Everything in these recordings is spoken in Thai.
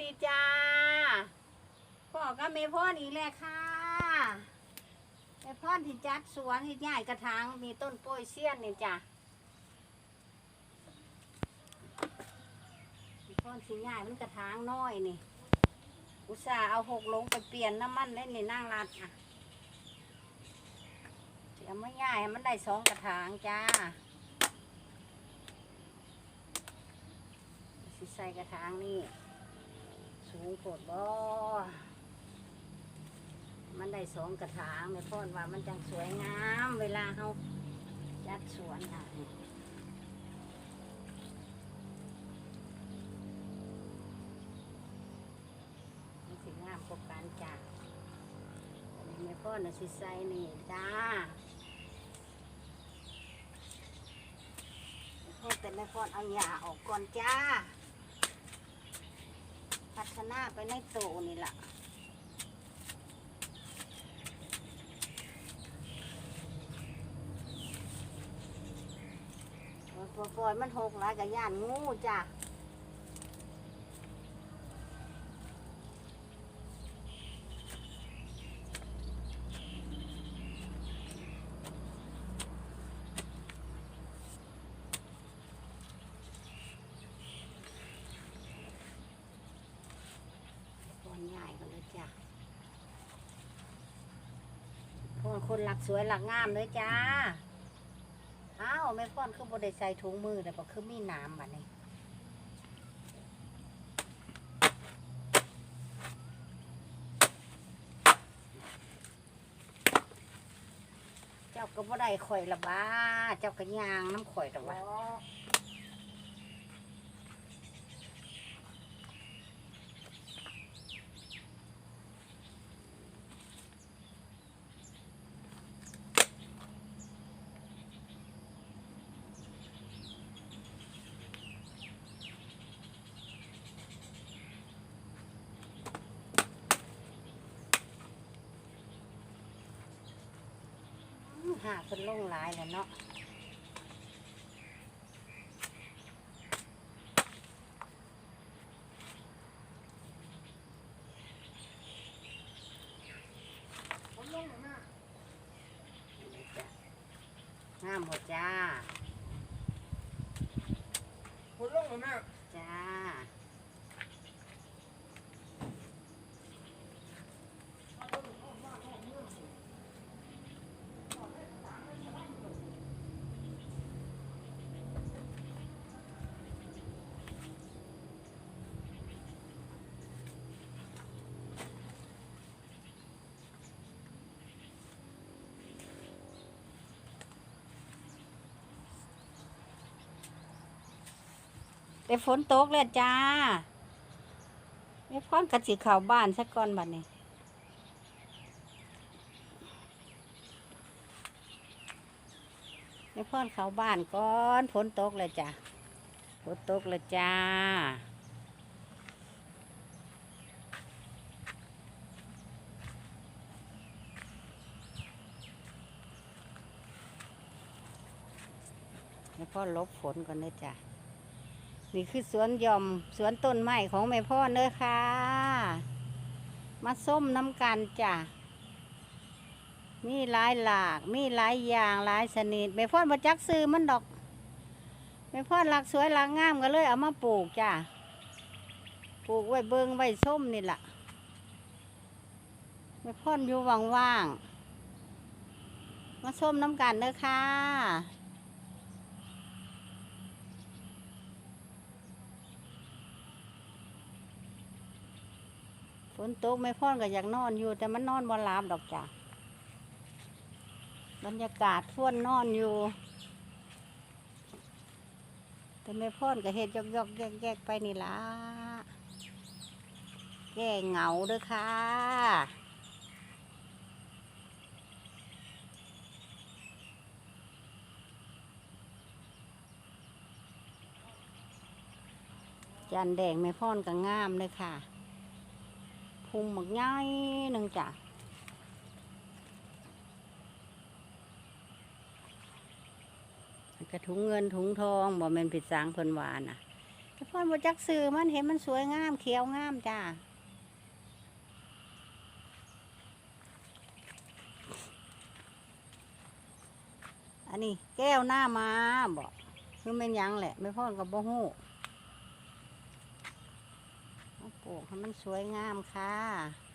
ดีจ้าพ่อก็เมพ่อนี่แหละค่ะเมพ่อที่จัดสวนที่ใหญ่กระถางมีต้นโป้ยเสี้ยนนี่จ้ะเมพ่อที่ใหญ่มันกระถางน้อยนี่ อุตส่าห์เอาหกลงไปเปลี่ยนน้ำมันเล่นนี่นั่งรัดอะเดี๋ยวไม่ง่ายมันได้สองกระถางจ้าใส่กระถางนี่ สูงโผดบ่มันได้สองกระถางในพ่นว่ามันจังสวยงาม เวลาเขาจัดสวนอะมันสิงามกว่ากันจ้ะอันนี้แม่พ่อน่ะสิใส่นี่จ้าให้แต่แม่พ่อเอาหญ้าออกก่อนจ้า พัฒนาไปในโตนี่แหละปล่อยมันหกหลายกับย่านงูจ้ะพ่อนใหญ่กันเลยจ้ะพ่อน คนหลักสวยหลักงามเลยจ้าอ้าวแม่พ่อนคือบได้ใส่ถุงมือแต่ก็คือมีน้ำบัดนี้เจ้าก็บ่ได้ข่อยละบ้า เจ้าก็ย่างน้ำข่อยละบ้า หาเพิ่นลงหลายแล้วเนาะงามหมดจ้า คุณลงแล้วแม่ จ้า แต่ฝนตกแล้วจ้าไม่พอนกระสิเข่าบ้านสักก่อนบัดนี้ไม่พอนเข้าบ้านก่อนฝนตกแล้วจ้าฝนตกแล้วจ้าไม่พ่อลบฝนก่อนเลยจ้ะ นี่คือสวนหย่อมสวนต้นไม้ของแม่พ่อเน้อค่ะ มาส้มน้ำกันจ้ะ มีหลายหลาก มีหลายอย่างหลายชนิดแม่พ่อมาจักซื้อมันดอกแม่พ่อหลักสวยหลักงามก็เลยเอามาปลูกจ้ะ ปลูกไว้เบิงไว้ส้มนี่แหละแม่พ่ออยู่ว่างๆมาส้มน้ำกันเด้อค่ะ ฝนตกไม่พ่อนก็อยากนอนอยู่ แต่มันนอนบ่หลับดอกจ้ะบรรยากาศท่วนนอนอยู่ แต่ไม่พ่อนก็เห็ดยอกยอกแยกแยกไปนี่ละแก้เหงาเด้อค่ะ จันแดงไม่พ่อนก็งามเลยค่ะ พุงหมึกง่ายหนึ่งจ้ะกระถุงเงินถุงทองบ่แม่นผิดสางเพิ่นวานะแต่พ่อนบ่จักซื้อมันเห็นมันสวยงามเขียวงามจ้าอันนี้แก้วหน้ามาบอกคือแม่นยังแหละไม่พ่อนกับบ่ฮู้เอาป ลูกให้มันสวยงามค่ะ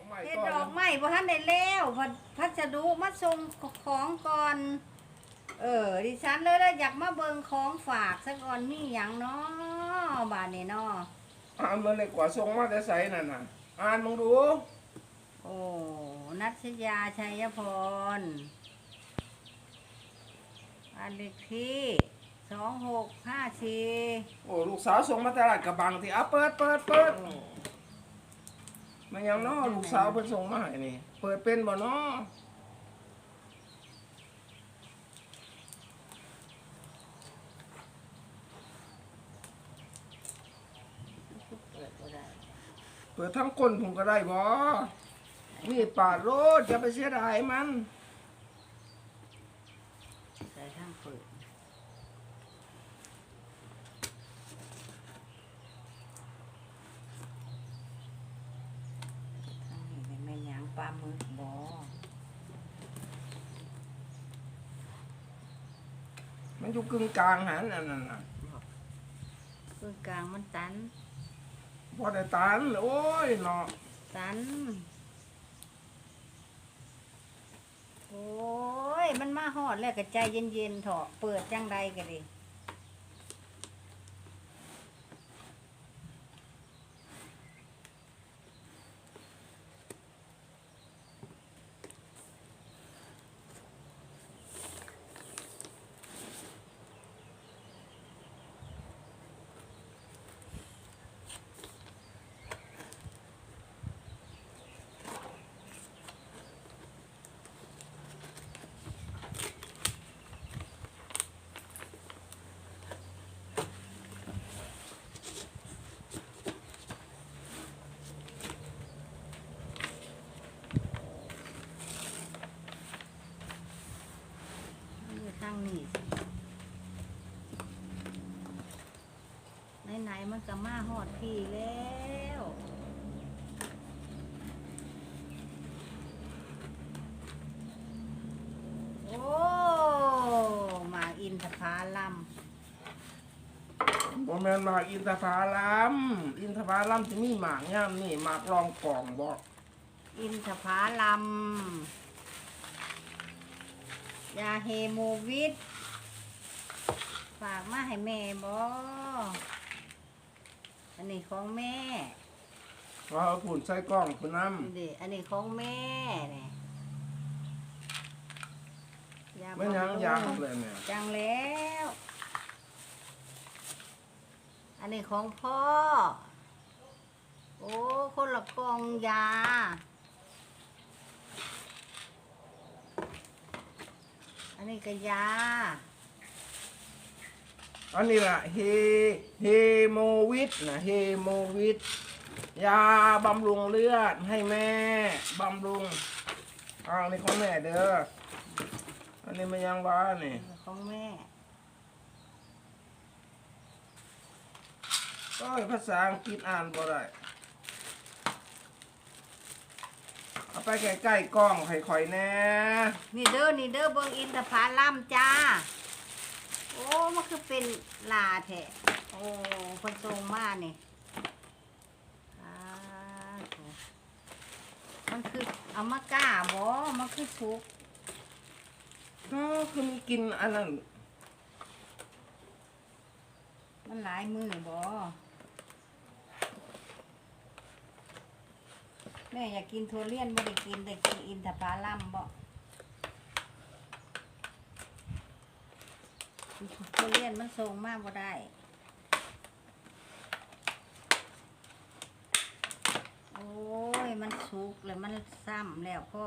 อกไม้เฮ็ดก่อนดอกไม้บ่ทันได้แล้วพัดพัสดุมาส่งของก่อน เออ ดิฉันเลยแล้วอยากมาเบิ่งของฝากซะก่อนมีหยังเนาะบาดนี้เนาะอ่านมาเลยกว่าทรงมาแต่ใสนั่นน่ะ อ่านมึงดู โอ้นัชยาชัยพรอันเลขที่สองหกห้าสี่โอ้ลูกสาวส่งมาตลาดกระบังที่อะเปิดเปิดเปิด มันยังน้อลูกสาวเพิ่นส่งมาให้นี่ เปิดเป็นบ่น้อเปิดบ่ได้เปิดทั้งก้นผมก็ได้บ่มีดปาดโลดอย่าไปเสียดายมัน ใส่ข้างเปิดข้างนี้เป็นแม่น หยังปลาหมึกบ่มันอยู่กึ่งกลางหันอันนั้นน่ะเบื้องกลางมันตันพอได้ตานโอ้ยเนาะตัน โอ้ย มันมาหอดแล้วก็ใจเย็นๆเถอะเปิดจังใดก็ดี อยู่ทางนี้สิไหนๆมัน ก็มาหอดพี่แล้วโอ้หมากอินทผาลัมบ่แม่นหมากอินทผลัมอินทผลัมสิมีหมากย่ามนี่หมากรองกล่องบ่อินทผาลัมยาเฮโมวิดฝากมาให้แม่บอ อันนี้ของแม่ว่าเอาฝุ่นใส่กล้องคุณน้ำนี่ดิอันนี้ของแม่เนี่ยยาไม่ยังบำรุยังเลยเนี่ยจังแล้ว อันนี้ของพ่อ โอ้คนละกล่องยา อันนี้ก็ยา อันนี้ล่ะเฮเฮโมวิดนะเฮโมวิดยาบำรุงเลือดให้แม่บำรุงอ้าวนี่ของแม่เด้ออันนี้ไม่ยังบ้านี่ของแม่ก็ภาษาอังกฤษอ่านบ่ได้เอาไปใกล้ๆกล้องค่อยๆแน่นี่เด้อนี่เด้อเบิงอินทผลัมจ้าโอ้มันคือเป็นลาแท้โอ้คนทรงมานี่อ่าโถ่มันคือเอามาก้าบ่มันคือสุกก็คือมีกินอันนั้นมันหลายมือบ่แม่อยากกินทุเรียนไม่ได้กินแต่กินอินทผลัมบ่ ทุเรียนมันทรงมากบ่ได้โอ้ยมันสุกเลยมันซ้ำแล้วพ่อ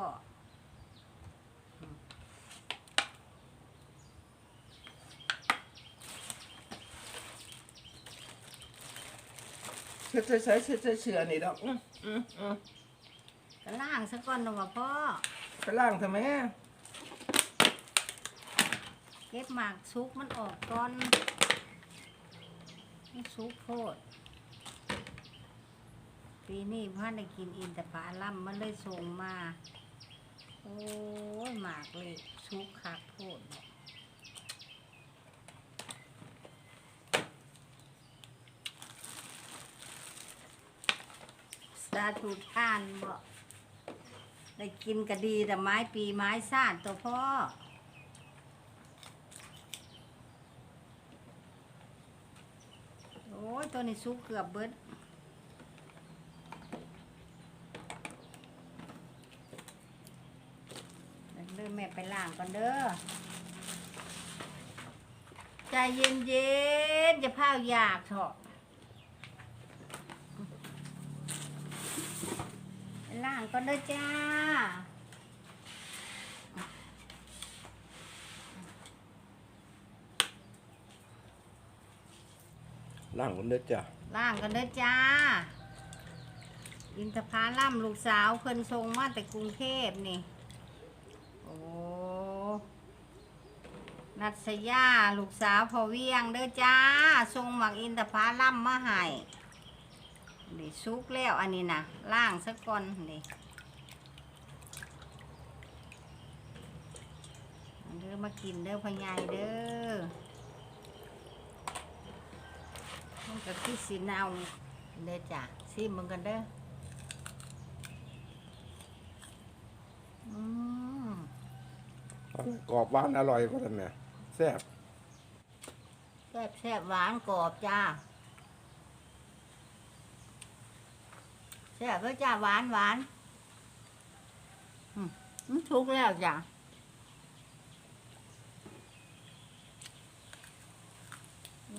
เฉยเฉยเฉยเฉยเฉยนี่ดอกอืมอืมอืมกระล่างซะก่อนหน่อยพ่อไะล่างทำไม่ ก็บหมากซุกมันออกก่อนมันซุกโพด ปีนี้พ่อได้กินอินทผลัมมันเลยส่งมา โอ้ยหมากเลยซุกคักโพดสาธุท่านบ่ได้กินก็ดีแต่ไม้ปีไม้ซ่าดตัวพ่อ โอ้ ยตัวนี้ซุกเกือบเบิดเดินแม่ไปล่างก่อนเด้อใจเย็นเย็นๆจะพาวอยากเถอะล่างก่อนเด้อจ้า ล่างคนเด้อจ้ะล่างกันเด้อจ้า อินทผลัมลูกสาวเพิ่นทรงมาแต่กรุงเทพนี่ โอ้นัทยาลูกสาวพอเวียงเด้อจ้าทรงหมักอินทผลัมมาให้นี่ซุกแล้วอันนี้นะล่างสักก่อนนี่เด้อมากินเด้อพ่อใหญ่เด้อ มันก็คือสีเนาเด้อจ้ะซีมึงกันเด้ออืมกรอบหวานอร่อยก็ทำไงแซ่บแซ่บแซ่บหวานกรอบจ้าแซ่บแล้วจ้าหวานหวานอืมมันทุกแล้วจ้ะอื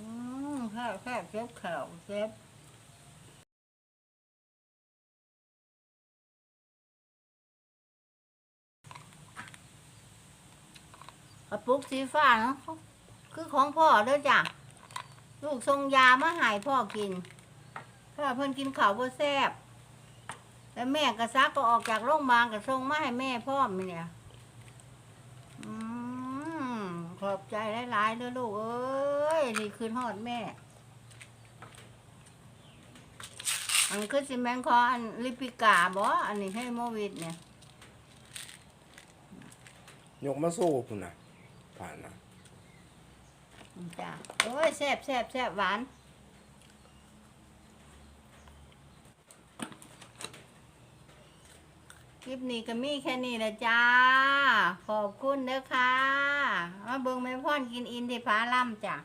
มแซ่บแซ่เจ็บแขวเจ็บกระปุกสีฟ้าเนาะคือของพ่อเด้อจ้ะลูกทรงยามาหายพ่อกินพ่อเพิ่นกินข้าวบ่แซ่บแล้วแม่กระซักก็ออกจากโรงพยาบาลก็ส่งมาให้แม่พ่อมเนี่ยอืมขอบใจหลายๆเด้อลูกเอ้ยนี่คืนฮอดแม่ อันคือสิแมงคออันลิปิกาบ่อันนี้ให้โมวิดเนี่ยยกมาสู้คุณนะผ่านนะจ้ะโอ้ยแซ่บแซ่บแซ่บหวานคลิปนี้ก็มีแค่นี้แหละจ้า ขอบคุณเด้อค่ะ มาเบิ่งแม่พ่อนกินอินที่พาล่ำจ้ะ